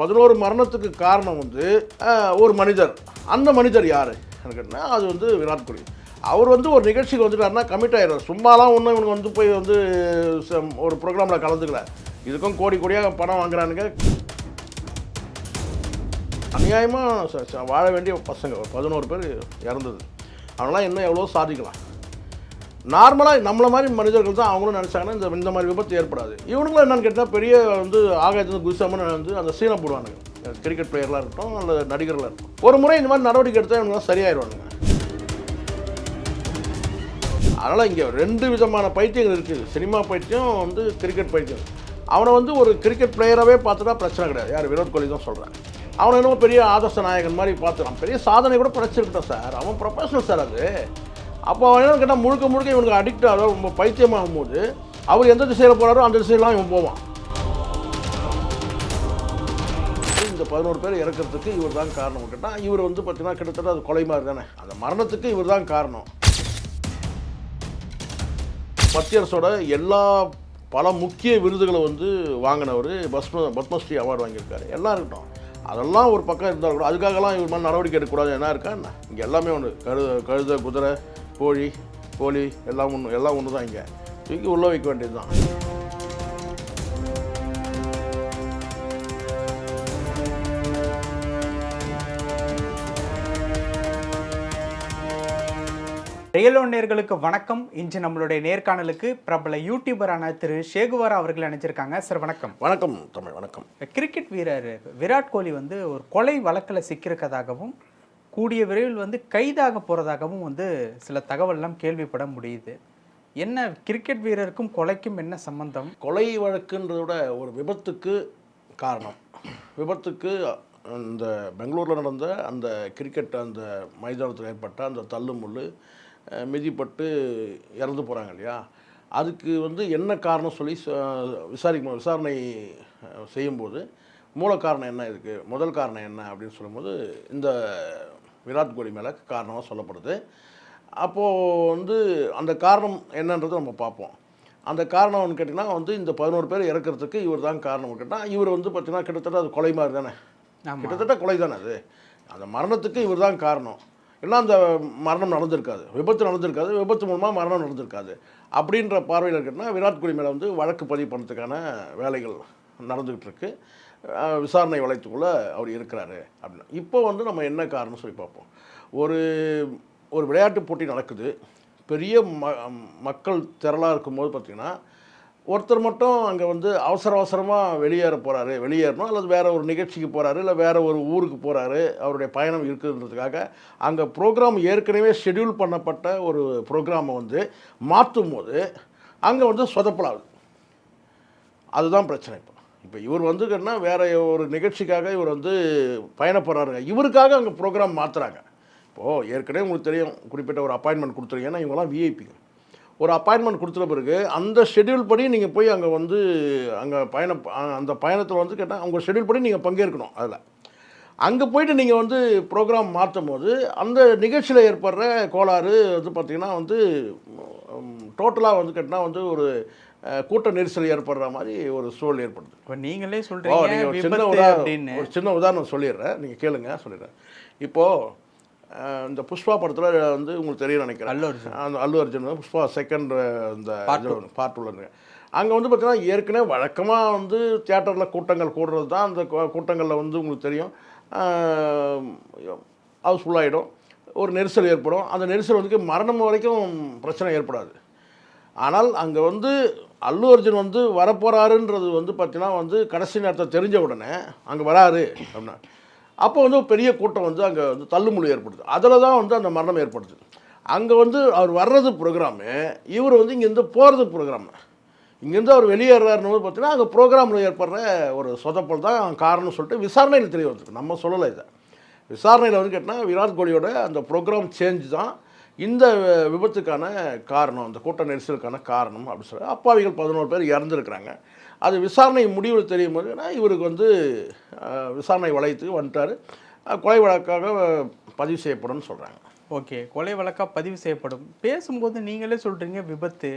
பதினோரு மரணத்துக்கு காரணம் வந்து ஒரு மனிதர். அந்த மனிதர் யார்? கேட்டால் அது வந்து விராட் கோலி. அவர் வந்து ஒரு நிகழ்ச்சிக்கு வந்துட்டாருன்னா கமிட் ஆகிடுறார் சும்மாலாம் ஒன்றும் இவனுக்கு வந்து போய் வந்து ஒரு ப்ரோக்ராமில் கலந்துக்கல. இதுக்கும் கோடி கோடியாக பணம் வாங்குறானுங்க. அநியாயமாக வாழ வேண்டிய பசங்க பதினோரு பேர் இறந்தது. அவங்களாம் இன்னும் எவ்வளோ சாதிக்கலாம். நார்மலாக நம்மள மாதிரி மனிதர்கள் தான் அவங்களும் நினச்சாங்கன்னா இந்த இந்த மாதிரி விபத்து ஏற்படாது. இவனுங்களும் என்னென்னு கேட்டால் பெரிய வந்து ஆகாயத்தில் குதிசாமன்னு வந்து அந்த சீனை போடுவானுங்க. கிரிக்கெட் பிளேயர்லாம் இருக்கட்டும் அல்லது நடிகர்களாக இருக்கட்டும். ஒரு முறை இந்த மாதிரி நடவடிக்கை எடுத்தால் இவங்களாம் சரியாயிடுவானுங்க அதனால் இங்கே ரெண்டு விதமான பைத்தியங்கள் இருக்குது சினிமா பைத்தியம் வந்து கிரிக்கெட் பைத்தியம். அவனை வந்து ஒரு கிரிக்கெட் பிளேயராகவே பார்த்துட்டா பிரச்சனை கிடையாது. யார்? விராட் கோலி தான் சொல்கிறேன் அவனை என்னமோ பெரிய ஆதர்ச நாயகன் மாதிரி பார்த்துறான். பெரிய சாதனை கூட படைச்சிருக்கிட்டான் சார். அவன் ப்ரொஃபஷனல் சார் அது. அப்போ என்னன்னு கேட்டால் முழுக்க முழுக்க இவனுக்கு அடிக்ட் ஆகும் ரொம்ப பைத்தியமாகும் போது அவர் எந்த திசையில் போகிறாரோ அந்த திசையெல்லாம் இவன் போவான். இந்த பதினோரு பேர் இறக்கிறதுக்கு இவர் தான் காரணம். கேட்டால் இவர் வந்து பார்த்தீங்கன்னா கிட்டத்தட்ட அது கொலை மாதிரி தானே. அந்த மரணத்துக்கு இவர் தான் காரணம். பத்தியரசோட எல்லா பல முக்கிய விருதுகளை வந்து வாங்கினவர் பஸ்ம பத்மஸ்ரீ அவார்டு வாங்கியிருக்காரு. எல்லாம் இருக்கட்டும். அதெல்லாம் ஒரு பக்கம் இருந்தால் கூட அதுக்காகலாம் இவர் மாதிரி நடவடிக்கை எடுக்கக்கூடாது. என்ன இருக்கா? என்ன? இங்கே எல்லாமே ஒன்று கழுத கழுத குதிரை கோழி கோழி எல்லாம் ஒன்று எல்லாம் ஒன்று தான் இங்கே. தூக்கி உள்ளே வைக்க வேண்டியது தான் ரியலோ நேர்களுக்கு வணக்கம். இன்று நம்மளுடைய நேர்காணலுக்கு பிரபல யூடியூபரான திரு ஷேகுவாரா அவர்கள் நினைச்சிருக்காங்க சார் வணக்கம். வணக்கம் தமிழ் வணக்கம். கிரிக்கெட் வீரர் விராட் கோலி வந்து ஒரு கொலை வழக்கில் சிக்கியிருக்கதாகவும் கூடிய விரைவில் வந்து கைதாக போகிறதாகவும் வந்து சில தகவல்லாம் கேள்விப்பட முடியுது. என்ன கிரிக்கெட் வீரருக்கும் கொலைக்கும் என்ன சம்பந்தம்? கொலை வழக்குன்றத விட ஒரு விபத்துக்கு காரணம். விபத்துக்கு இந்த பெங்களூரில் நடந்த அந்த கிரிக்கெட் அந்த மைதானத்தில் ஏற்பட்ட அந்த தள்ளு முள்ளு மிதிப்பட்டு இறந்து போகிறாங்க இல்லையா? அதுக்கு வந்து என்ன காரணம் சொல்லி ச- விசாரிக்கும் விசாரணை செய்யும்போது மூல காரணம் என்ன இருக்குது முதல் காரணம் என்ன அப்படின்னு சொல்லும்போது இந்த விராட் கோலி மேலே காரணமாக சொல்லப்படுது. அப்போது வந்து அந்த காரணம் என்னன்றதை நம்ம பார்ப்போம். அந்த காரணம்னு கேட்டிங்கன்னா வந்து இந்த பதினோரு பேர் இறக்கிறதுக்கு இவர் தான் காரணம் கேட்டால் இவர் வந்து பார்த்தீங்கன்னா கிட்டத்தட்ட அது கொலை மாதிரி தானே. கிட்டத்தட்ட கொலை தானே அது. அந்த மரணத்துக்கு இவர் தான் காரணம். இல்லை அந்த மரணம் நடந்திருக்காது. விபத்து நடந்திருக்காது. விபத்து மூலமாக மரணம் நடந்திருக்காது. அப்படின்ற பார்வையில் இருக்கட்டும்னா விராட் கோலி மேலே வந்து வழக்கு பதிவு பண்ணுறதுக்கான வேலைகள் நடந்துக்கிட்டு இருக்கு. அஹ் விசாரணை வளையத்துக்குள்ளே அவர் இருக்கிறாரு அப்படின்னு. இப்போ வந்து நம்ம என்ன காரணம் சொல்லி பார்ப்போம். ஒரு ஒரு விளையாட்டு போட்டி நடக்குது. பெரிய ம மக்கள் திரளாக இருக்கும்போது பார்த்திங்கன்னா ஒருத்தர் மட்டும் அங்கே வந்து அவசர அவசரமாக வெளியேற போகிறாரு வெளியேறணும் அல்லது வேறு ஒரு நிகழ்ச்சிக்கு போகிறாரு இல்லை வேறு ஒரு ஊருக்கு போகிறாரு அவருடைய பயணம் இருக்குன்றதுக்காக அங்கே ப்ரோக்ராம் ஏற்கனவே ஷெட்யூல் பண்ணப்பட்ட ஒரு ப்ரோக்ராமை வந்து மாற்றும் போது அங்கே வந்து சொதப்பலாகுது. அதுதான் பிரச்சனை இப்போ. இப்போ இவர் வந்து கேட்டா வேற ஒரு நிகழ்ச்சிக்காக இவர் வந்து பயணப்படுறாருங்க. இவருக்காக அங்கே ப்ரோக்ராம் மாற்றுறாங்க இப்போது ஏற்கனவே உங்களுக்கு தெரியும் குறிப்பிட்ட ஒரு அப்பாயின்மெண்ட் கொடுத்துருக்கீங்கன்னா இவங்கெல்லாம் விஐபிகள் ஒரு அப்பாயின்மெண்ட் கொடுத்துட்ட பிறகு அந்த ஷெட்யூல் படி நீங்கள் போய் அங்கே வந்து அங்கே பயணம் அந்த பயணத்தில் வந்து கேட்டால் உங்கள் ஷெட்யூல் படி நீங்கள் பங்கேற்கணும் அதில். அங்கே போயிட்டு நீங்கள் வந்து ப்ரோக்ராம் மாற்றும் போது அந்த நிகழ்ச்சியில் ஏற்படுற கோளாறு வந்து பார்த்திங்கன்னா வந்து டோட்டலாக வந்து கேட்டால் வந்து ஒரு கூட்ட நெரிசல் ஏற்படுற மாதிரி ஒரு சூழல் ஏற்படுது. இப்போ நீங்களே நீங்கள் ஒரு சின்ன உதாரணம் ஒரு சின்ன உதாரணம் சொல்லிடுறேன். நீங்கள் கேளுங்க சொல்லிடுறேன். இப்போது இந்த புஷ்பா படத்தில் வந்து உங்களுக்கு தெரியும் நினைக்கிறேன். அல்லு அர்ஜுன். அந்த அல்லு அர்ஜுன் வந்து புஷ்பா செகண்ட் இந்த பார்ட் உள்ளது அங்கே வந்து பார்த்தீங்கன்னா ஏற்கனவே வழக்கமாக வந்து தியேட்டரில் கூட்டங்கள் கூடுறது தான் அந்த கூட்டங்களில் வந்து உங்களுக்கு தெரியும். ஹவுஸ் ஃபுல்லாகிடும் ஒரு நெரிசல் ஏற்படும். அந்த நெரிசல் வந்து மரணம் வரைக்கும் பிரச்சனை ஏற்படாது. ஆனால் அங்கே வந்து அல்லு அர்ஜுன் வந்து வரப்போகிறாருன்றது வந்து பார்த்தீங்கன்னா வந்து கடைசி நேரத்தை தெரிஞ்ச உடனே அங்கே வராரு அப்படின்னா அப்போ வந்து ஒரு பெரிய கூட்டம் வந்து அங்கே வந்து தள்ளுமொழி ஏற்படுது. அதில் தான் வந்து அந்த மரணம் ஏற்படுது. அங்கே வந்து அவர் வர்றது ப்ரோக்ராமு இவர் வந்து இங்கேருந்து போகிறது ப்ரோக்ராமு இங்கேருந்து அவர் வெளியேறாருன்னு போது பார்த்தீங்கன்னா அங்கே ப்ரோக்ராமில் ஏற்படுற ஒரு சொதப்பல் தான் காரணம்னு சொல்லிட்டு விசாரணையில் தெரிய வருது நம்ம சொல்லலை இதை. விசாரணையில் வந்து கேட்டால் விராட் கோலியோட அந்த ப்ரோக்ராம் சேஞ்ச் தான் இந்த விபத்துக்கான காரணம் அந்த கூட்ட நெரிசலுக்கான காரணம் அப்படின்னு சொல்லி அப்பாவிகள் பதினோரு பேர் இறந்துருக்குறாங்க. அது விசாரணை முடிவில் தெரியும் போது ஏன்னா இவருக்கு வந்து விசாரணை வளையத்துக்கு வந்துட்டார். கொலை வழக்காக பதிவு செய்யப்படும்னு சொல்கிறாங்க ஓகே கொலை வழக்கா பதிவு செய்யப்படும். பேசும்போது நீங்களே சொல்றீங்க விபத்து.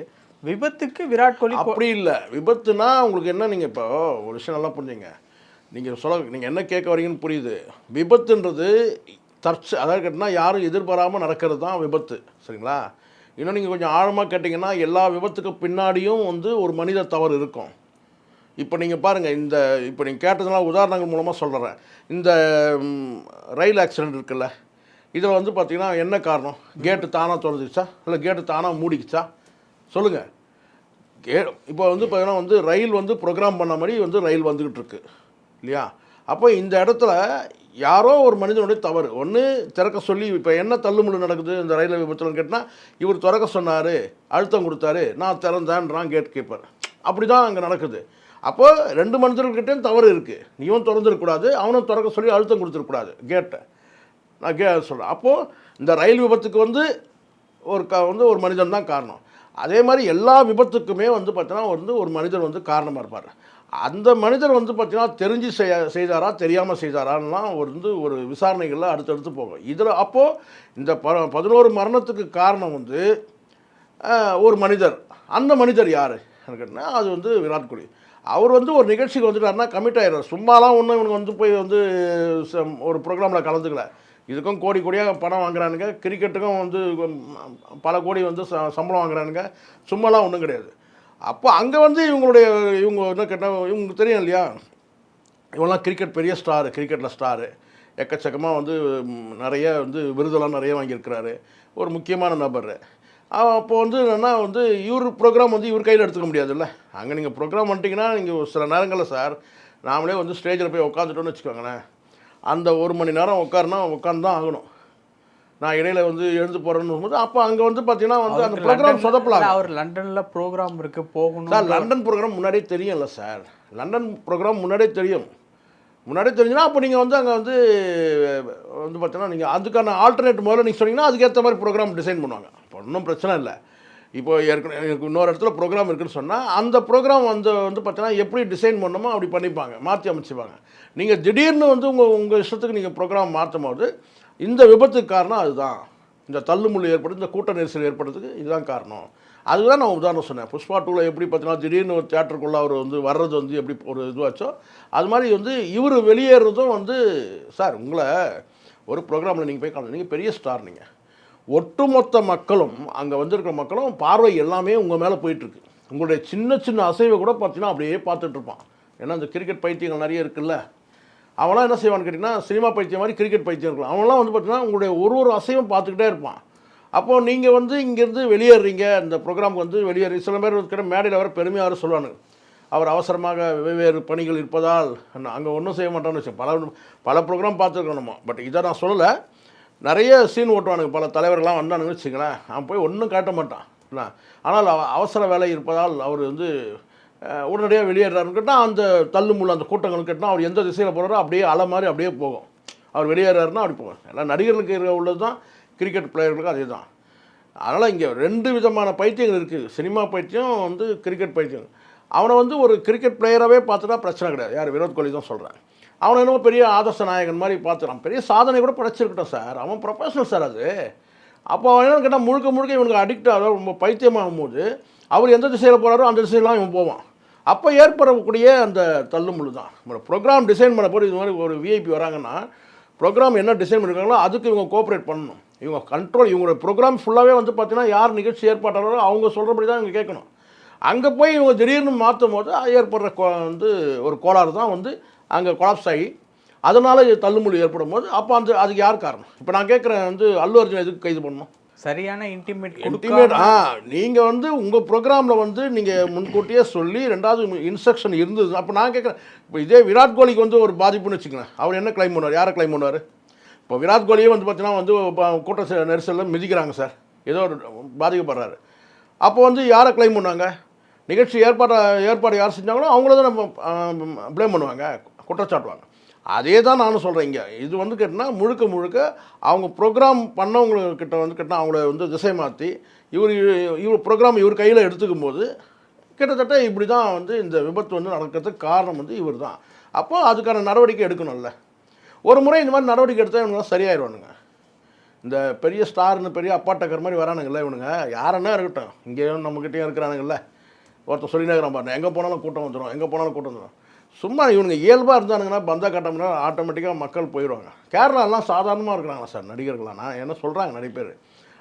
விபத்துக்கு விராட் கோலி அப்படி இல்லை. விபத்துனா உங்களுக்கு என்ன நீங்கள் இப்போ ஒரு விஷயம் நல்லா புரிஞ்சுங்க. நீங்கள் சொல்ல நீங்கள் என்ன கேட்க வரீங்கன்னு புரியுது. விபத்துன்றது தற்ச அதாவது கேட்டிங்கன்னா யாரும் எதிர்பாராமல் நடக்கிறது தான் விபத்து சரிங்களா? இன்னும் நீங்கள் கொஞ்சம் ஆழமாக கேட்டிங்கன்னா எல்லா விபத்துக்கு பின்னாடியும் வந்து ஒரு மனித தவறு இருக்கும். இப்போ நீங்கள் பாருங்கள் இந்த இப்போ நீங்கள் கேட்டதுனால உதாரணங்கள் மூலமாக சொல்கிறேன் இந்த ரயில் ஆக்சிடெண்ட் இருக்குல்ல இதில் வந்து பார்த்திங்கன்னா என்ன காரணம்? கேட்டு தானாக திறந்துச்சா இல்லை கேட்டு தானாக மூடிக்குச்சா சொல்லுங்கள் கே இப்போ வந்து பார்த்திங்கன்னா வந்து ரயில் வந்து ப்ரோக்ராம் பண்ண மாதிரி வந்து ரயில் வந்துக்கிட்டு இருக்கு இல்லையா? அப்போ இந்த இடத்துல யாரோ ஒரு மனிதனுடைய தவறு. ஒன்று திறக்க சொல்லி இப்போ என்ன தள்ளுமுள்ளு நடக்குது? இந்த ரயில் விபத்துலன்னு கேட்டால் இவர் திறக்க சொன்னார் அழுத்தம் கொடுத்தாரு நான் திறந்தேன்றான் கேட் கீப்பர் அப்படி தான் அங்கே நடக்குது. அப்போது ரெண்டு மனிதர்கிட்டையும் தவறு இருக்குது நீயும் திறந்துருக்கூடாது அவனும் திறக்க சொல்லி அழுத்தம் கொடுத்துருக்கூடாது கேட்டை நான் கே சொல்கிறேன் அப்போது இந்த ரயில் விபத்துக்கு வந்து ஒரு க வந்து ஒரு மனிதன் தான் காரணம். அதே மாதிரி எல்லா விபத்துக்குமே வந்து பார்த்தீங்கன்னா வந்து ஒரு மனிதர் வந்து காரணமாக இருப்பார். அந்த மனிதர் வந்து பார்த்தீங்கன்னா தெரிஞ்சு செய்ய செய்தாரா தெரியாமல் செய்தாரான்லாம் ஒரு வந்து ஒரு விசாரணைகளில் அடுத்தடுத்து போகும். இதில் அப்போது இந்த ப பதினோரு மரணத்துக்கு காரணம் வந்து ஒரு மனிதர். அந்த மனிதர் யார்? கேட்டால் அது வந்து விராட் கோலி. அவர் வந்து ஒரு நிகழ்ச்சிக்கு வந்துட்டாருன்னா கமிட் ஆகிடுறார் சும்மாலாம் ஒன்றும் இவனுக்கு வந்து போய் வந்து சம்- ஒரு ப்ரோக்ராமில் கலந்துக்கல. இதுக்கும் கோடி கோடியாக பணம் வாங்குறானுங்க. கிரிக்கெட்டுக்கும் வந்து பல கோடி வந்து ச- சம்பளம் வாங்குறானுங்க. சும்மாலாம் ஒன்றும் கிடையாது. அப்போ அங்கே வந்து இவங்களுடைய இவங்க என்ன கேட்டால் இவங்களுக்கு தெரியும் இல்லையா? இவங்களாம் கிரிக்கெட் பெரிய ஸ்டாரு கிரிக்கெட்டில் ஸ்டாரு எக்கச்சக்கமாக வந்து நிறைய வந்து விருதெல்லாம் நிறைய வாங்கியிருக்கிறாரு. ஒரு முக்கியமான நபர். அப்போ வந்து என்னென்னா வந்து இவர் ப்ரோக்ராம் வந்து இவர் கையில் எடுத்துக்க முடியாதுல்ல. அங்கே நீங்கள் ப்ரோக்ராம் வந்துட்டிங்கன்னா நீங்கள் சில நேரங்களில் சார் நாமளே வந்து ஸ்டேஜில் போய் உட்காந்துட்டோன்னு வச்சுக்கோங்களேன். அந்த ஒரு மணி நேரம் உட்காருனா உட்காந்து தான் ஆகணும். நான் இடையில வந்து எழுந்து போகிறேன்னு போது அப்போ அங்கே வந்து பார்த்தீங்கன்னா வந்து அந்த ப்ரோக்ராம் சொதப்பலாம் அவர் லண்டன்ல ப்ரோக்ராம் இருக்கு போகணும் சார் லண்டன் ப்ரோக்ராம் முன்னாடியே தெரியும்ல சார். லண்டன் ப்ரோக்ராம் முன்னாடியே தெரியும். முன்னாடியே தெரிஞ்சுன்னா அப்போ நீங்கள் வந்து அங்கே வந்து வந்து பார்த்தீங்கன்னா நீங்கள் அதுக்கான ஆல்டர்னேட் முதல்ல நீங்கள் சொன்னீங்கன்னா அதுக்கேற்ற மாதிரி ப்ரோக்ராம் டிசைன் பண்ணுவாங்க. இப்போ ஒன்றும் பிரச்சனை இல்லை. இப்போ ஏற்கனவே எனக்கு இன்னொரு இடத்துல ப்ரோக்ராம் இருக்குன்னு சொன்னால் அந்த ப்ரோக்ராம் வந்து வந்து பார்த்தீங்கன்னா எப்படி டிசைன் பண்ணணுமோ அப்படி பண்ணிப்பாங்க மாற்றி அமைச்சுப்பாங்க. நீங்கள் திடீர்னு வந்து உங்கள் உங்கள் இஷ்டத்துக்கு நீங்கள் ப்ரோக்ராம் மாற்றும் போது இந்த விபத்துக்கு காரணம் அதுதான். இந்த தள்ளுமுள்ளு ஏற்படுது இந்த கூட்ட நெரிசல் ஏற்படுறதுக்கு இதுதான் காரணம். அதுதான் நான் உதாரணம் சொன்னேன். புஷ்பா டூவில் எப்படி பார்த்தீங்கன்னா திடீர்னு ஒரு தேட்டருக்குள்ளே அவர் வந்து வர்றது வந்து எப்படி ஒரு இதுவாச்சோ அது மாதிரி வந்து இவர் வெளியேறதும் வந்து சார் உங்களை ஒரு ப்ரோக்ராமில் நீங்கள் போய் காணும். நீங்கள் பெரிய ஸ்டார் நீங்கள் ஒட்டுமொத்த மக்களும் அங்கே வந்திருக்கிற மக்களும் பார்வை எல்லாமே உங்கள் மேலே போயிட்டுருக்கு. உங்களுடைய சின்ன சின்ன அசைவை கூட பார்த்தீங்கன்னா அப்படியே பார்த்துட்ருப்பான் ஏன்னா இந்த கிரிக்கெட் பைத்தியங்கள் நிறைய இருக்குல்ல. அவன்லாம் என்ன செய்வான்னு கேட்டிங்கன்னா சினிமா பைத்தியம் மாதிரி கிரிக்கெட் பைத்தியம் இருக்கலாம் அவன்லாம் வந்து பார்த்தீங்கன்னா உங்களுடைய ஒரு ஒரு அசைவும் பார்த்துக்கிட்டே இருப்பான். அப்போது நீங்கள் வந்து இங்கேருந்து வெளியேறீங்க இந்த ப்ரோக்ராமுக்கு வந்து வெளியேறி சில பேர் இருக்கிற மேடையில் வர பெருமையாக சொல்லுவாங்க அவர் அவசரமாக வெவ்வேறு பணிகள் இருப்பதால் அங்கே ஒன்றும் செய்ய மாட்டான்னு வச்சு பல பல ப்ரோக்ராம் பார்த்துருக்கோம் நம்ம. பட் இதை நான் சொல்லலை. நிறைய சீன் ஓட்டுவானுங்க. பல தலைவர்கள்லாம் வந்தானுங்கன்னு வச்சுங்களேன் அவன் போய் ஒன்றும் காட்ட மாட்டான். ஆனால் அவ- அவசர வேலை இருப்பதால் அவர் வந்து உடனடியாக வெளியேறாருன்னு கேட்டால் அந்த தள்ளுமுள்ள அந்த கூட்டங்கள் கேட்டால் அவர் எந்த திசையில் போகிறாரோ அப்படியே அலை மாதிரி அப்படியே போகும். அவர் வெளியேறாருன்னா அப்படி போகும். எல்லாம் நடிகர்களுக்கு இருக்க உள்ளது தான் கிரிக்கெட் பிளேயர்களுக்கு அதே தான் அதனால் இங்கே ரெண்டு விதமான பைத்தியங்கள் இருக்குது சினிமா பைத்தியம் வந்து கிரிக்கெட் பைத்தியம். அவனை வந்து ஒரு கிரிக்கெட் பிளேயராகவே பார்த்துட்டா பிரச்சனை கிடையாது. யார்? விராட் கோலி தான் சொல்கிறேன் அவனை என்னமோ பெரிய ஆதர்ச நாயகன் மாதிரி பார்த்துறான். பெரிய சாதனை கூட படைச்சிருக்கட்டும் சார். அவன் ப்ரொஃபஷனல் சார் அது. அப்போ அவன் என்ன கேட்டால் முழுக்க முழுக்க இவனுக்கு அடிக்ட் ஆக ரொம்ப பைத்தியமாகும் போது அவர் எந்த திசையில் போகிறாரோ அந்த திசையெல்லாம் இவன் போவான். அப்போ ஏற்படக்கூடிய அந்த தள்ளுமுள்ளு தான். ப்ரோக்ராம் டிசைன் பண்ண போது இது மாதிரி ஒரு விஐபி வராங்கன்னா ப்ரோக்ராம் என்ன டிசைன் பண்ணிருக்காங்களோ அதுக்கு இவங்க கோஆப்ரேட் பண்ணணும். இவங்க கண்ட்ரோல் இவங்களோட ப்ரோக்ராம் ஃபுல்லாகவே வந்து பார்த்தீங்கன்னா யார் நிகழ்ச்சி ஏற்பாட்டாளரோ அவங்க சொல்கிறபடி தான் இவங்க கேட்கணும். அங்கே போய் இவங்க திடீர்னு மாற்றும் போது ஏற்படுற கோ வந்து ஒரு கோளாறு தான் வந்து அங்கே கொலாப்ஸ் ஆகி அதனால் தள்ளுமுடி ஏற்படும் போது அப்போ அந்த அதுக்கு யார் காரணம்? இப்போ நான் கேட்குறேன் வந்து அல்லு அர்ஜுன் எதுக்கு கைது பண்ணணும்? சரியான இன்டிமேட் இன்டிமேட் ஆ நீங்கள் வந்து உங்கள் ப்ரோக்ராமில் வந்து நீங்கள் முன்கூட்டியே சொல்லி ரெண்டாவது இன்ஸ்ட்ரக்ஷன் இருந்தது. அப்போ நான் கேட்குறேன் இப்போ இதே விராட் கோலிக்கு வந்து ஒரு பாதிப்புன்னு வச்சுக்கங்களேன். அவர் என்ன கிளைம் பண்ணுவார்? யாரை கிளைம் பண்ணுவார்? இப்போ விராட் கோலியே வந்து பார்த்தீங்கன்னா வந்து கூட்ட நெரிசலில் மிதிக்கிறாங்க சார். ஏதோ ஒரு பாதிக்கப்படுறாரு. அப்போ வந்து யாரை கிளைம் பண்ணுவாங்க? நிகழ்ச்சி ஏற்பாடு ஏற்பாடு யார் செஞ்சாங்களோ அவங்கள தான் நம்ம ப்ளேம் பண்ணுவாங்க. குற்றச்சாட்டுவாங்க. அதே தான் நானும் சொல்கிறேன் இங்கே. இது வந்து கேட்டினா முழுக்க முழுக்க அவங்க ப்ரோக்ராம் பண்ணவங்கக்கிட்ட வந்து கேட்டால் அவங்கள வந்து திசை மாற்றி இவர் இவர் ப்ரோக்ராம் இவர் கையில் எடுத்துக்கும் போது கிட்டத்தட்ட இப்படி தான் வந்து இந்த விபத்து வந்து நடக்கிறதுக்கு காரணம் வந்து இவர் தான் அப்போ அதுக்கான நடவடிக்கை எடுக்கணும்ல. ஒரு முறை இந்த மாதிரி நடவடிக்கை எடுத்தால் இவங்க சரியாயிடுவானுங்க இந்த பெரிய ஸ்டார்னு பெரிய அப்பாட்டக்கர் மாதிரி வரானுங்கள்ல இவனுங்க. யாருன்னா இருக்கட்டும். இங்கேயும் நம்மக்கிட்டேயும் இருக்கிறானுங்கள்ல ஒருத்தர் சொல்லினே இருக்கிறான் பாருங்க. எங்கே போனாலும் கூட்டம் வந்துடும் எங்கே போனாலும் கூட்டம் வந்துடும் சும்மா இவனுங்க இயல்பாக இருந்தானுங்கன்னா பந்தா கட்டம்னா ஆட்டோமேட்டிக்காக மக்கள் போயிடுவாங்க. கேரளாலாம் சாதாரணமாக இருக்கிறாங்களா சார் நடிகர்கள்லாம். நான் என்ன சொல்கிறாங்க நிறைய பேர்.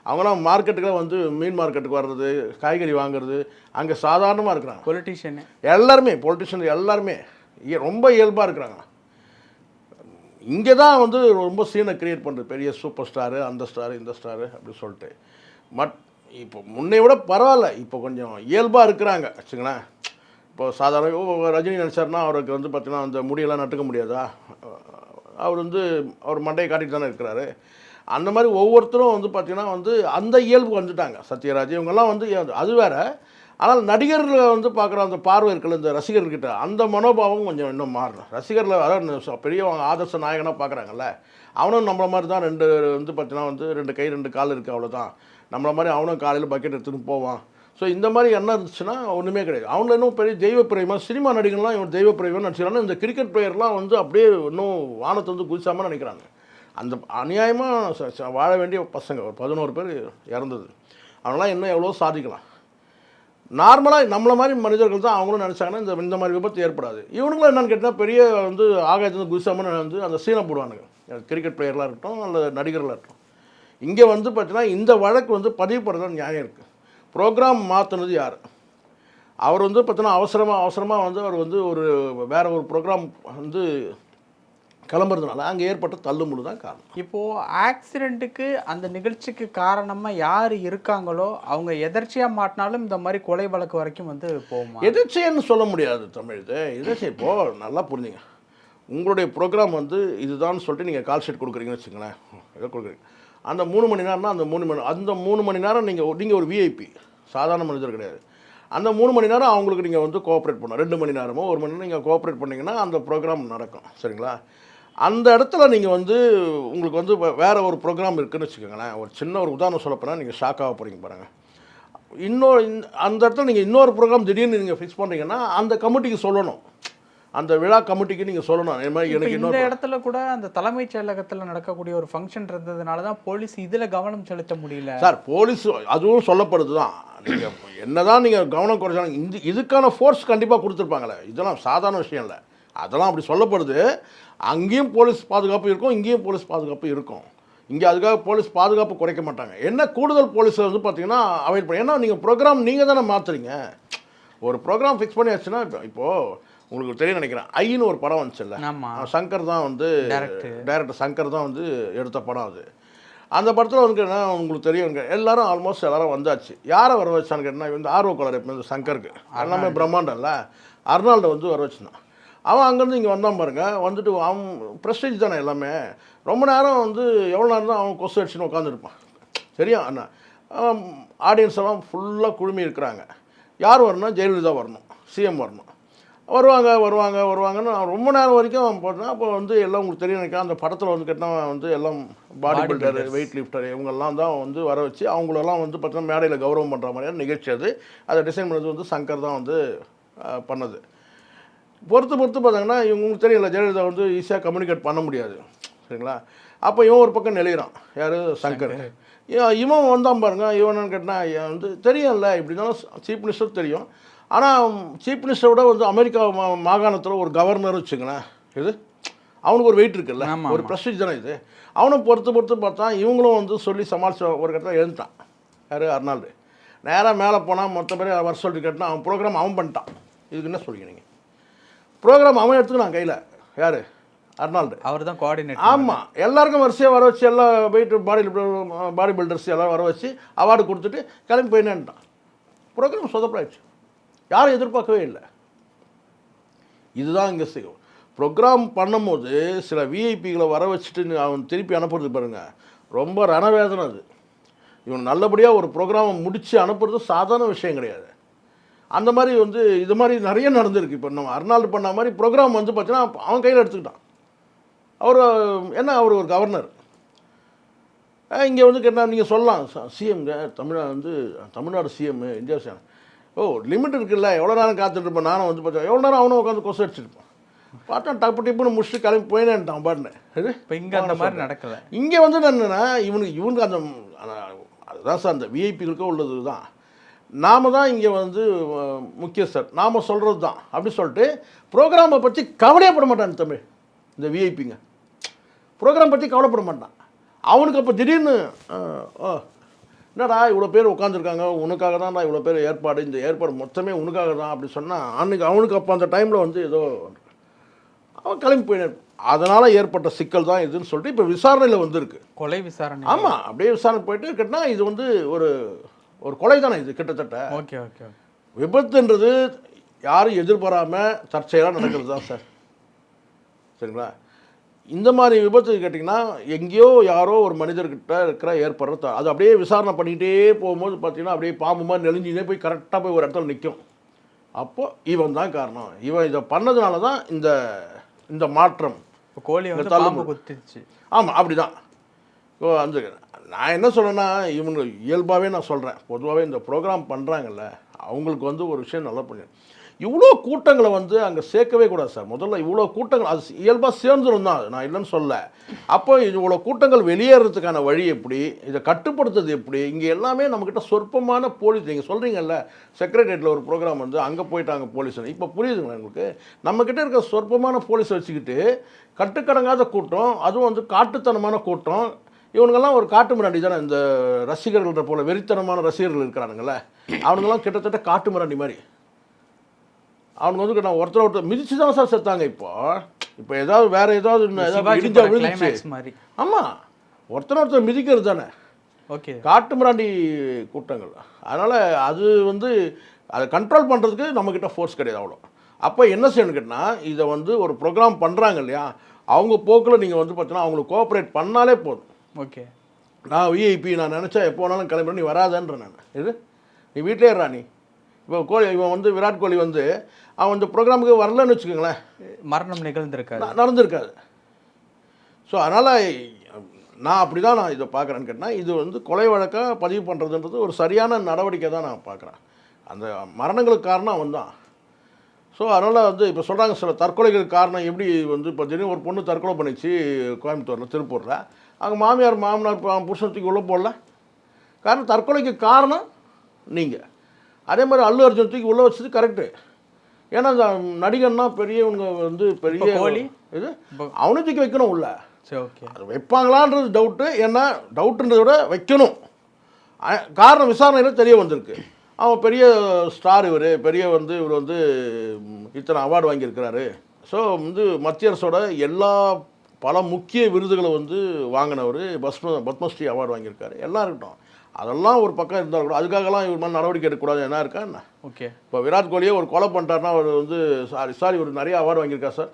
அவங்களாம் மார்க்கெட்டுக்கு வந்து மீன் மார்க்கெட்டுக்கு வர்றது காய்கறி வாங்குறது அங்கே சாதாரணமாக இருக்கிறாங்க. பொலிட்டீஷியனு எல்லாருமே பொலிட்டிஷியன் எல்லாருமே ரொம்ப இயல்பாக இருக்கிறாங்க. இங்கே தான் வந்து ரொம்ப சீனை கிரியேட் பண்ணுறது பெரிய சூப்பர் ஸ்டாரு அந்த ஸ்டாரு இந்த ஸ்டாரு அப்படி சொல்லிட்டு. மட் இப்போ முன்னை விட பரவாயில்ல. இப்போ கொஞ்சம் இயல்பாக இருக்கிறாங்க. வச்சுங்களேன். இப்போ சாதாரண ரஜினி நினச்சாருன்னா அவருக்கு வந்து பார்த்தீங்கன்னா அந்த முடியெல்லாம் நட்டுக்க முடியாதா? அவர் வந்து அவர் மண்டையை காட்டிட்டு தானே இருக்கிறாரு. அந்த மாதிரி ஒவ்வொருத்தரும் வந்து பார்த்தீங்கன்னா வந்து அந்த இயல்பு வந்துட்டாங்க. சத்யராஜ் இவங்கெல்லாம் வந்து அது வேற. ஆனால் நடிகர்கள் வந்து பார்க்குற அந்த பார்வை இருக்கல இந்த ரசிகர்கிட்ட அந்த மனோபாவம் கொஞ்சம் இன்னும் மாறணும். ரசிகர்கள் அதாவது பெரியவங்க ஆதர்ச நாயகனாக பார்க்குறாங்கல்ல அவனும் நம்மளை மாதிரி தான் ரெண்டு வந்து பார்த்தீங்கன்னா வந்து ரெண்டு கை ரெண்டு கால் இருக்குது அவ்வளோதான் நம்மளை மாதிரி அவனும் காலையில் பக்கெட் எடுத்துன்னு போவான். ஸோ இந்த மாதிரி என்ன இருந்துச்சுன்னா ஒன்றுமே கிடையாது. அவங்கள இன்னும் பெரிய தெய்வ பிரேமா சினிமா நடிகர்லாம் இவன் தெய்வ பிரேமா நடிச்சிடறாங்க இந்த கிரிக்கெட் பிளேயர்லாம் வந்து அப்படியே இன்னும் வானத்தை வந்து குதிச்சாமல் நினைக்கிறாங்க அந்த அநியாயமாக வாழ வேண்டிய பசங்க ஒரு பதினோரு பேர் இறந்தது. அவங்களாம் இன்னும் எவ்வளோ சாதிக்கலாம். நார்மலாக நம்மளை மாதிரி மனிதர்கள் தான் அவங்களும் நினச்சாங்கன்னா இந்த இந்த மாதிரி விபத்து ஏற்படாது. இவனுங்களும் என்னன்னு கேட்டால் பெரிய வந்து ஆகாயத்துலேருந்து குதிச்சாமல் வந்து அந்த சீனை போடுவானுங்க. கிரிக்கெட் பிளேயர்லாம் இருக்கட்டும் அல்லது நடிகர்களாக இருக்கட்டும். இங்கே வந்து பார்த்தீங்கன்னா இந்த வழக்கு வந்து பதிவு பண்ணுறது நியாயம் இருக்குது ப்ரோக்ராம் மாற்றினது யார்? அவர் வந்து பார்த்தீங்கன்னா அவசரமாக அவசரமாக வந்து அவர் வந்து ஒரு வேற ஒரு ப்ரோக்ராம் வந்து கிளம்புறதுனால அங்கே ஏற்பட்ட தள்ளுமுள்ளு தான் காரணம். இப்போ ஆக்சிடென்ட்டுக்கு அந்த நிகழ்ச்சிக்கு காரணமா யார் இருக்காங்களோ அவங்க எதர்ச்சியா மாட்டினாலும் இந்த மாதிரி கொலை வழக்கு வரைக்கும் வந்து போகுமா? எதிர்ச்சின்னு சொல்ல முடியாது தமிழ் இது எதிர்ச்சி இப்போ நல்லா புரிஞ்சுங்க. உங்களுடைய ப்ரோக்ராம் வந்து இதுதான் சொல்லிட்டு நீங்கள் கால் ஷீட் கொடுக்குறீங்கன்னு வச்சுங்களேன் ஏதோ கொடுக்குறீங்க. அந்த மூணு மணி நேரம்னா அந்த மூணு மணி அந்த மூணு மணி நேரம் நீங்கள் நீங்கள் ஒரு விஐபி சாதாரண மனிதர் கிடையாது. அந்த மூணு மணி நேரம் அவங்களுக்கு நீங்கள் வந்து கோஆப்ரேட் பண்ணணும் ரெண்டு மணி நேரமோ ஒரு மணி நேரம் நீங்கள் கோஆப்ரேட் பண்ணிங்கன்னா அந்த ப்ரோக்ராம் நடக்கும். சரிங்களா? அந்த இடத்துல நீங்கள் வந்து உங்களுக்கு வந்து வேறு ஒரு ப்ரோக்ராம் இருக்குதுன்னு வச்சுக்கோங்களேன். ஒரு சின்ன ஒரு உதாரணம் சொல்லப்போனால் நீங்கள் ஷாக் ஆக போகிறீங்க பாருங்கள் இன்னொரு இந்த- அந்த இடத்துல நீங்கள் இன்னொரு ப்ரோக்ராம் திடீர்னு நீங்கள் ஃபிக்ஸ் பண்ணுறீங்கன்னா அந்த கமிட்டிக்கு சொல்லணும். அந்த விழா கமிட்டிக்கு நீங்கள் சொல்லணும். இப்ப எனக்கு இந்த இன்னொரு இடத்துல கூட அந்த தலைமைச் செயலகத்துல நடக்கக்கூடிய ஒரு ஃபங்க்ஷன் இருந்ததுனால தான் போலீஸ் இதுல கவனம் செலுத்த முடியல. சார் போலீஸ் அதுவும் சொல்லப்படுது தான் நீங்கள் என்னதான் நீங்கள் கவனம் குறைச்சாலும் இந்த இதுக்கான ஃபோர்ஸ் கண்டிப்பாக கொடுத்துருப்பாங்களே. இதெல்லாம் சாதாரண விஷயம் இல்லை. அதெல்லாம் அப்படி சொல்லப்படுது. அங்கேயும் போலீஸ் பாதுகாப்பு இருக்கும் இங்கேயும் போலீஸ் பாதுகாப்பு இருக்கும். இங்கே அதுக்காக போலீஸ் பாதுகாப்பு குறைக்க மாட்டாங்க. என்ன கூடுதல் போலீஸ் வந்து பார்த்தீங்கன்னா அவைல் பண்ணி ஏன்னா நீங்கள் ப்ரோக்ராம் நீங்கள் தானே மாற்றுறீங்க ஒரு ப்ரோக்ராம் ஃபிக்ஸ் பண்ணியாச்சுன்னா இப்போ இப்போது உங்களுக்கு தெரியும் நினைக்கிறேன். ஐன்னு ஒரு படம் வந்துச்சுல்ல. சங்கர் தான் வந்து. டைரக்டர் சங்கர் தான் வந்து எடுத்த படம் அது. அந்த படத்தில் வந்து என்ன உங்களுக்கு தெரியும் எல்லாரும் ஆல்மோஸ்ட் எல்லாரும் வந்தாச்சு. யாரை வர வச்சான்னு கேட்டால் இந்த ஆர்வ கலர் இப்போ இந்த சங்கருக்கு. எல்லாமே பிரம்மாண்டம் இல்லை அர்னால்டை வந்து வர வச்சுருந்தான். அவன் அங்கேருந்து இங்கே வந்தான் பாருங்க. வந்துட்டு அவன் ப்ரெஸ்டேஜ் தானே எல்லாமே. ரொம்ப நேரம் வந்து எவ்வளோ நேரம் தான் அவன் கொசு அடிச்சுன்னு உட்காந்துருப்பான் சரியா? அண்ணா. ஆடியன்ஸ் எல்லாம் ஃபுல்லாக குழுமி இருக்கிறாங்க. யார் வரணும்? ஜெயலலிதா வரணும். சிஎம் வரணும். வருவாங்க வருவாங்க வருவாங்கன்னு நான் ரொம்ப நேரம் வரைக்கும் போட்டேன். அப்போ வந்து எல்லாம் உங்களுக்கு தெரியும் நினைக்கிறேன் அந்த படத்தில் வந்து கேட்டால் வந்து எல்லாம் பாடி பில்டர் வெயிட் லிஃப்டர் இவங்கெல்லாம் தான் வந்து வர வச்சு அவங்களெல்லாம் வந்து பார்த்தீங்கன்னா மேடையில் கௌரவம் பண்ணுற மாதிரியான நிகழ்ச்சி அது. அதை டிசைன் பண்ணது வந்து சங்கர் தான் வந்து பண்ணது. பொறுத்து பொறுத்து பார்த்தாங்கன்னா இவங்க உங்களுக்கு தெரியல ஜெயலலிதா வந்து ஈஸியாக கம்யூனிகேட் பண்ண முடியாது. சரிங்களா? அப்போ இவன் ஒரு பக்கம் நெளிகிறான் யார்? சங்கர். இவன் வந்தான் பாருங்க. இவன் கேட்டால் வந்து தெரியும்ல இப்படி இருந்தாலும் சீஃப் மினிஸ்டர் தெரியும். ஆனால் சீஃப் மினிஸ்டரை விட வந்து அமெரிக்கா மா மாகாணத்தில் ஒரு கவர்னர் வச்சுங்களேன் இது அவனுக்கு ஒரு வெயிட் இருக்குல்ல ஒரு ப்ரெஸ்டீஜ் தானே இது. அவனை பொறுத்து பொறுத்து பார்த்தா இவங்களும் வந்து சொல்லி சமாளிச்ச ஒரு கட்டத்தில் எழுந்துட்டான். யார்? அர்னால்டு. நேராக மேலே போனால் மொத்த பேர் வர சொல்லிட்டு கேட்டால் அவன் ப்ரோக்ராம் அவன் பண்ணிட்டான். இதுக்கு என்ன சொல்லுங்க நீங்கள் ப்ரோக்ராம் அவன் எடுத்துக்கினான் கையில். யார்? அர்னால்டு. அவர் தான் கோஆர்டினேட் ஆமாம் எல்லாருக்கும் வரிசையாக வர வச்சு எல்லா வெயிட் பாடி பாடி பில்டர்ஸ் எல்லாம் வர வச்சு அவார்டு கொடுத்துட்டு கிளம்பி போயினேன்ட்டான். ப்ரோக்ராம் சொதப்படாச்சு யாரும் எதிர்பார்க்கவே இல்லை. இதுதான் இங்கே செய்யும். ப்ரோக்ராம் பண்ணும்போது சில விஐபிகளை வர வச்சுட்டு அவன் திருப்பி அனுப்புறது பாருங்கள் ரொம்ப ரணவேதனை அது. இவன் நல்லபடியாக ஒரு ப்ரோக்ராமை முடித்து அனுப்புறது சாதாரண விஷயம் கிடையாது. அந்த மாதிரி வந்து இது மாதிரி நிறைய நடந்திருக்கு. இப்போ நம்ம அர்னால்டு பண்ண மாதிரி ப்ரோக்ராம் வந்து பார்த்தீங்கன்னா அவன் கையில் எடுத்துக்கிட்டான். அவர் என்ன அவர் ஒரு கவர்னர் இங்கே வந்து கேட்டால் நீங்கள் சொல்லலாம். சிஎம்ங்க தமிழ்நாடு வந்து தமிழ்நாடு சிஎம் இந்தியா சேனல் ஓ லிமிட் இருக்குல்ல. எவ்வளோ நேரம் காத்துட்டு இருப்பேன் நானும் வந்து பார்த்தேன் எவ்வளோ நேரம் அவனும் உட்காந்து கொசு அடிச்சிருப்பான். பார்த்தா டப்பு டிப்புன்னு முடிச்சுட்டு கிளம்பி போயினேன்ட்டான் இது? இப்போ இங்க அந்த மாதிரி நடக்கல. இங்கே வந்து என்னென்னா இவனுக்கு இவனுக்கு அந்த அதுதான் சார் அந்த விஐபிகளுக்கும் உள்ளது தான் நாம தான் இங்கே வந்து அஹ், முக்கியஸ்தர். நாம் சொல்கிறது தான் அப்படி சொல்லிட்டு ப்ரோக்ராமை பற்றி கவலையப்பட மாட்டான் தமிழ். இந்த விஐபிங்க ப்ரோக்ராம் பற்றி கவலைப்பட மாட்டான். அவனுக்கு அப்போ திடீர்னு என்னடா இவ்வளோ பேர் உட்காந்துருக்காங்க உனக்காக தான் இவ்வளோ பேர் ஏற்பாடு. இந்த ஏற்பாடு மொத்தமே உனக்காக தான் அப்படி சொன்னால் அன்னைக்கு அவனுக்கு அப்போ அந்த டைமில் வந்து ஏதோ அவன் கிளம்பி போயினார் அதனால் ஏற்பட்ட சிக்கல் தான் இதுன்னு சொல்லிட்டு இப்போ விசாரணையில் வந்திருக்கு. கொலை விசாரணை. ஆமாம் அப்படியே விசாரணை போயிட்டு கேட்டினா இது வந்து ஒரு ஒரு கொலை தானே இது கிட்டத்தட்ட. ஓகே ஓகே விபத்துன்றது யாரும் எதிர்பாராமல் தற்செயலாக நடக்கிறது தான் சார். சரிங்களா? இந்த மாதிரி விபத்து கேட்டிங்கன்னா எங்கேயோ யாரோ ஒரு மனிதர்கிட்ட இருக்கிற ஏற்படுற அது அப்படியே விசாரணை பண்ணிக்கிட்டே போகும்போது பார்த்தீங்கன்னா அப்படியே பாம்பு மாதிரி நெளிஞ்சினே போய் கரெக்டாக போய் ஒரு இடத்துல நிற்கும் அப்போ இவன் தான் காரணம். இவன் இதை பண்ணதுனால தான் இந்த இந்த மாற்றம். கோழி வந்து பாம்பு குத்திச்சு ஆமாம் அப்படி தான் ஓ அந்த நான் என்ன சொல்கிறேன்னா இவங்க இயல்பாகவே நான் சொல்கிறேன் பொதுவாகவே இந்த ப்ரோக்ராம் பண்ணுறாங்கல்ல அவங்களுக்கு வந்து ஒரு விஷயம் நல்லா பண்ணி இவ்வளோ கூட்டங்களை வந்து அங்கே சேர்க்கவே கூடாது சார். முதல்ல இவ்வளோ கூட்டங்கள் அது இயல்பாக சேர்ந்துடும் தான். நான் இல்லைன்னு சொல்ல. அப்போ இவ்வளோ கூட்டங்கள் வெளியேறதுக்கான வழி எப்படி? இதை கட்டுப்படுத்துறது எப்படி? இங்கே எல்லாமே நம்மக்கிட்ட சொற்பமான போலீஸ் நீங்கள் சொல்கிறீங்கல்ல செக்ரட்டரியேட்டில் ஒரு ப்ரோக்ராம் வந்து அங்கே போயிட்டாங்க போலீஸ். இப்போ புரியுதுங்களா உங்களுக்கு? நம்மக்கிட்ட இருக்க சொற்பமான போலீஸ் வச்சுக்கிட்டு கட்டுக்கடங்காத கூட்டம் அதுவும் வந்து காட்டுத்தனமான கூட்டம். இவனுங்கெல்லாம் ஒரு காட்டு மிராண்டி தானே இந்த ரசிகர்கள்ன்ற போல வெறித்தனமான ரசிகர்கள் இருக்கிறானுங்களே அவனுங்கெல்லாம் கிட்டத்தட்ட காட்டு மிராண்டி மாதிரி. அவனுங்க வந்து நான் ஒருத்தர் ஒருத்தர் மிதிச்சு தான் சார் செத்தாங்க இப்போ. இப்போ ஏதாவது வேற ஏதாவது இடிஞ்சா விழுந்துச்சு ஆமாம் ஒருத்தர் ஒருத்தர் மிதிக்கிறது தானே. ஓகே. காட்டு மிராண்டி கூட்டங்கள். அதனால் அது வந்து அதை கண்ட்ரோல் பண்ணுறதுக்கு நம்மக்கிட்ட ஃபோர்ஸ் கிடையாது அவ்வளோ. அப்போ என்ன செய்யணும் கேட்டால் இதை வந்து ஒரு ப்ரோக்ராம் பண்ணுறாங்க இல்லையா? அவங்க போக்கில் நீங்கள் வந்து பார்த்தீங்கன்னா அவங்களுக்கு கோஆப்ரேட் பண்ணாலே போதும். ஓகே. நான் விஐபி நான் நினச்சா எப்போ வேணாலும் கிளம்புறேன் நீ வராதன்ற நான். இது நீ வீட்டிலே இருடா நீ. இப்போ கோலி இவன் வந்து விராட் கோலி வந்து அவன் இந்த ப்ரோக்ராமுக்கு வரலன்னு வச்சுக்கோங்களேன். மரணம் நிகழ்ந்திருக்காது. ந- நடந்திருக்காது. ஸோ அதனால் நான் அப்படி தான் நான் இதை பார்க்குறேன்னு கேட்டால் இது வந்து கொலை வழக்காக பதிவு பண்ணுறதுன்றது ஒரு சரியான நடவடிக்கை தான் நான் பார்க்குறேன். அந்த மரணங்களுக்கு காரணம் அவன் தான். ஸோ அதனால் வந்து இப்போ சொல்கிறாங்க சில தற்கொலைகளுக்கு காரணம் எப்படி வந்து இப்போ திடீர்னு ஒரு பொண்ணு தற்கொலை பண்ணிச்சு கோயம்புத்தூரில் திருப்பூரில். அங்கே மாமியார் மாமனார் பா- புருஷன் தூக்கி உள்ளே போடல. காரணம் தற்கொலைக்கு காரணம் நீங்கள் அதே மாதிரி அல்லு அர்ஜுன் தூக்கி உள்ளே வச்சது கரெக்டு ஏன்னா நடிகன்னா பெரியவங்க வந்து பெரிய கோலி? இது இப்போ- அவனை தூக்கி வைக்கணும் உள்ள. சரி ஓகே அது வைப்பாங்களான்றது டவுட்டு ஏன்னா டவுட்டுன்றதை விட வைக்கணும். காரணம் விசாரணையில் தெரிய வந்திருக்கு. அவன் பெரிய ஸ்டார் இவர். பெரிய வந்து இவர் வந்து இத்தனை அவார்டு வாங்கியிருக்கிறாரு. ஸோ வந்து மத்திய அரசோட எல்லா பல முக்கிய விருதுகளை வந்து வாங்கினவர் பஸ்ம பத்மஸ்ரீ அவார்டு வாங்கியிருக்காரு. எல்லாம் இருக்கட்டும் அதெல்லாம் ஒரு பக்கம் இருந்தால் கூட அதுக்காகலாம் இவர் மேலே நடவடிக்கை எடுக்கக்கூடாது. என்ன இருக்கா என்ன? ஓகே. இப்போ விராட் கோலியே ஒரு கொலை பண்ணிட்டாருன்னா அவர் வந்து சாரி சாரி ஒரு நிறைய அவார்டு வாங்கியிருக்கார் சார்.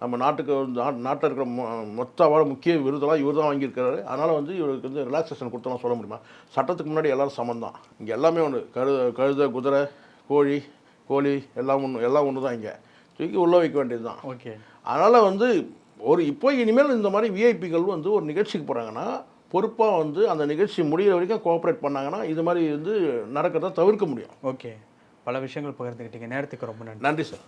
நம்ம நாட்டுக்கு வந்து நாட்- நாட்டில் இருக்கிற மொ- மொத்த அவார்டு முக்கிய விருதெல்லாம் இவர் தான் வாங்கியிருக்காரு. அதனால் வந்து இவருக்கு வந்து ரிலாக்ஸேஷன் கொடுத்தலாம் சொல்ல முடியுமா? சட்டத்துக்கு முன்னாடி எல்லாரும் சமம் தான். இங்கே எல்லாமே ஒன்று கழுத கழுத குதிரை கோழி கோழி எல்லாம் ஒன்று எல்லாம் ஒன்று தான் இங்கே. தூக்கி உள்ளே வைக்க வேண்டியது தான் ஓகே. அதனால் வந்து ஒரு இப்போ இனிமேல் இந்த மாதிரி விஐபிகள் வந்து ஒரு நிகழ்ச்சிக்கு போகிறாங்கன்னா பொறுப்பாக வந்து அந்த நிகழ்ச்சி முடியிற வரைக்கும் கோஆப்ரேட் பண்ணாங்கன்னா இது மாதிரி வந்து நடக்கிறத தவிர்க்க முடியும். ஓகே பல விஷயங்கள் பகிர்ந்துக்கிட்டீங்க நேரத்துக்கு ரொம்ப நன்றி. நன்றி சார்